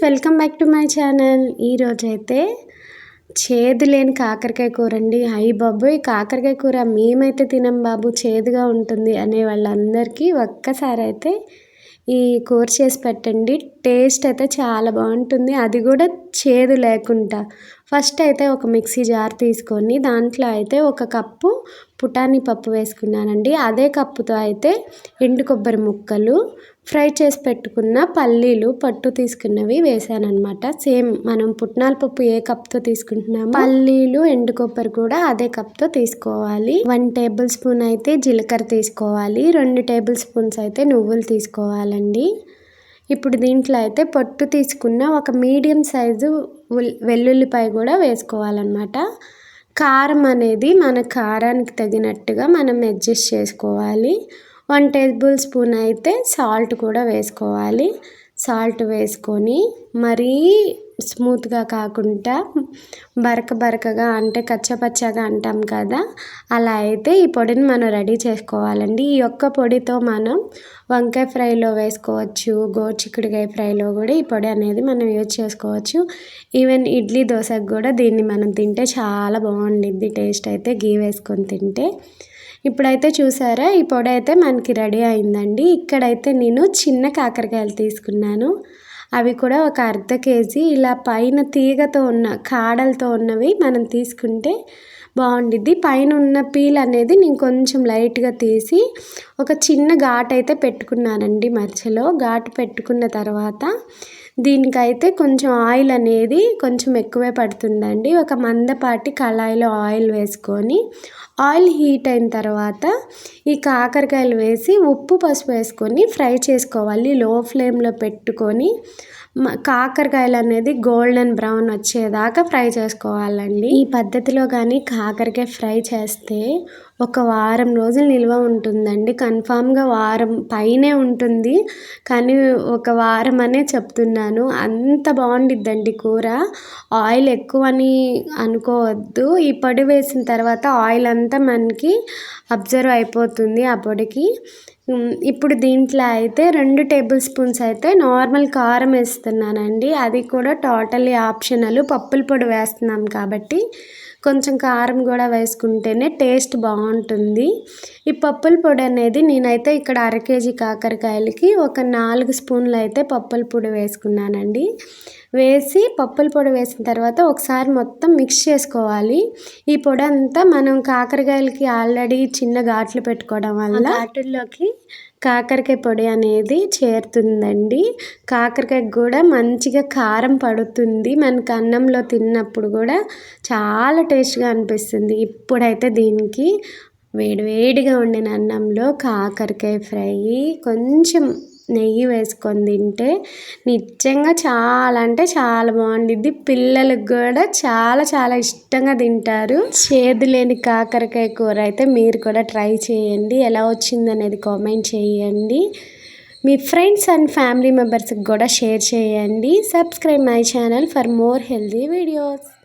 Welcome back to my channel. ఈరోజైతే చేదు లేని కాకరకాయ కూర అండి హై బాబు ఈ కాకరకాయ కూర మేమైతే తినం బాబు చేదుగా ఉంటుంది అనే వాళ్ళందరికీ ఒక్కసారి అయితే ఈ కూర చేసి పెట్టండి. టేస్ట్ అయితే చాలా బాగుంటుంది. అది కూడా చేదు లేకుండా. ఫస్ట్ అయితే ఒక మిక్సీ జార్ తీసుకొని దాంట్లో అయితే ఒక కప్పు పుటాని పప్పు వేసుకున్నానండి. అదే కప్పుతో అయితే ఎండు కొబ్బరి ముక్కలు ఫ్రై చేసి పెట్టుకున్న పల్లీలు పట్టు తీసుకున్నవి వేసానమాట సేమ్ మనం పుట్నాల పప్పు ఏ కప్తో తీసుకుంటున్నామో పల్లీలు ఎండు కొబ్బరి కూడా అదే కప్తో తీసుకోవాలి. వన్ టేబుల్ స్పూన్ అయితే జీలకర్ర తీసుకోవాలి. రెండు టేబుల్ స్పూన్స్ అయితే నువ్వులు తీసుకోవాలండి. ఇప్పుడు దీంట్లో అయితే పొట్టు తీసుకున్న ఒక మీడియం సైజు వెల్లుల్లిపాయ కూడా వేసుకోవాలన్నమాట. కారం అనేది మన కారానికి తగినట్టుగా మనం అడ్జస్ట్ చేసుకోవాలి. వన్ టేబుల్ స్పూన్ అయితే సాల్ట్ కూడా వేసుకోవాలి. సాల్ట్ వేసుకొని మరీ స్మూత్గా కాకుండా బరక బరకగా అంటే కచ్చపచ్చగా అంటాం కదా అలా అయితే ఈ పొడిని మనం రెడీ చేసుకోవాలండి. ఈ ఒక్క పొడితో మనం వంకాయ ఫ్రైలో వేసుకోవచ్చు గోచిక్కుడికాయ ఫ్రైలో కూడా ఈ పొడి అనేది మనం యూజ్ చేసుకోవచ్చు. ఈవెన్ ఇడ్లీ దోశకు కూడా దీన్ని మనం తింటే చాలా బాగుండిద్ది టేస్ట్ అయితే గీ వేసుకొని తింటే. ఇప్పుడైతే చూసారా ఈ పొడి అయితే మనకి రెడీ అయిందండి. ఇక్కడైతే నేను చిన్న కాకరకాయలు తీసుకున్నాను. అవి కూడా ఒక అర్ధ కేజీ. ఇలా పైన తీగతో ఉన్న కాడలతో ఉన్నవి మనం తీసుకుంటే బాగుండిద్ది. పైన ఉన్న పీల్ అనేది నేను కొంచెం లైట్గా తీసి ఒక చిన్న ఘాట్ అయితే పెట్టుకున్నానండి మధ్యలో. ఘాటు పెట్టుకున్న తర్వాత దీనికైతే కొంచెం ఆయిల్ అనేది కొంచెం ఎక్కువే పడుతుందండి. ఒక మందపాటి కళాయిలో ఆయిల్ వేసుకొని ఆయిల్ హీట్ అయిన తర్వాత ఈ కాకరకాయలు వేసి ఉప్పు పసుపు వేసుకొని ఫ్రై చేసుకోవాలి. లో ఫ్లేమ్లో పెట్టుకొని కాకరకాయలు అనేది గోల్డెన్ బ్రౌన్ వచ్చేదాకా ఫ్రై చేసుకోవాలండి. ఈ పద్ధతిలో కానీ కాకరకాయ ఫ్రై చేస్తే ఒక వారం రోజులు నిల్వ ఉంటుందండి. కన్ఫామ్గా వారం పైనే ఉంటుంది. కానీ ఒక వారం అనే చెప్తున్నాను. అంత బాగుండిద్దండి కూర. ఆయిల్ ఎక్కువ అని అనుకోవద్దు. ఈ పొడి వేసిన తర్వాత ఆయిల్ అంతా మనకి అబ్జర్వ్ అయిపోతుంది ఆ పొడికి. ఇప్పుడు దీంట్లో అయితే రెండు టేబుల్ స్పూన్స్ అయితే నార్మల్ కారం వేస్తున్నానండి. అది కూడా టోటలీ ఆప్షనల్. పప్పుల పొడి వేస్తున్నాం కాబట్టి కొంచెం కారం కూడా వేసుకుంటేనే టేస్ట్ బాగుంటుంది. ఈ పప్పుల పొడి అనేది నేనైతే ఇక్కడ అర కేజీ కాకరకాయలకి ఒక నాలుగు స్పూన్లు అయితే పప్పుల పొడి వేసుకున్నానండి. వేసి పప్పుల పొడి వేసిన తర్వాత ఒకసారి మొత్తం మిక్స్ చేసుకోవాలి. ఈ పొడి అంతా మనం కాకరకాయలకి ఆల్రెడీ చిన్న ఘాట్లు పెట్టుకోవడం వల్ల ఘాటుల్లోకి కాకరకాయ పొడి అనేది చేరుతుందండి. కాకరకాయ కూడా మంచిగా కారం పడుతుంది. మనకు అన్నంలో తిన్నప్పుడు కూడా చాలా టేస్ట్గా అనిపిస్తుంది. ఇప్పుడైతే దీనికి వేడివేడిగా వండిన అన్నంలో కాకరకాయ ఫ్రై కొంచెం నెయ్యి వేసుకొని తింటే నిజంగా చాలా అంటే చాలా బాగుండిద్ది. పిల్లలకు కూడా చాలా చాలా ఇష్టంగా తింటారు. చేదు లేని కాకరకాయ కూర అయితే మీరు కూడా ట్రై చేయండి. ఎలా వచ్చింది అనేది కామెంట్ చేయండి. మీ ఫ్రెండ్స్ అండ్ ఫ్యామిలీ మెంబర్స్కి కూడా షేర్ చేయండి. Subscribe my channel for more healthy videos.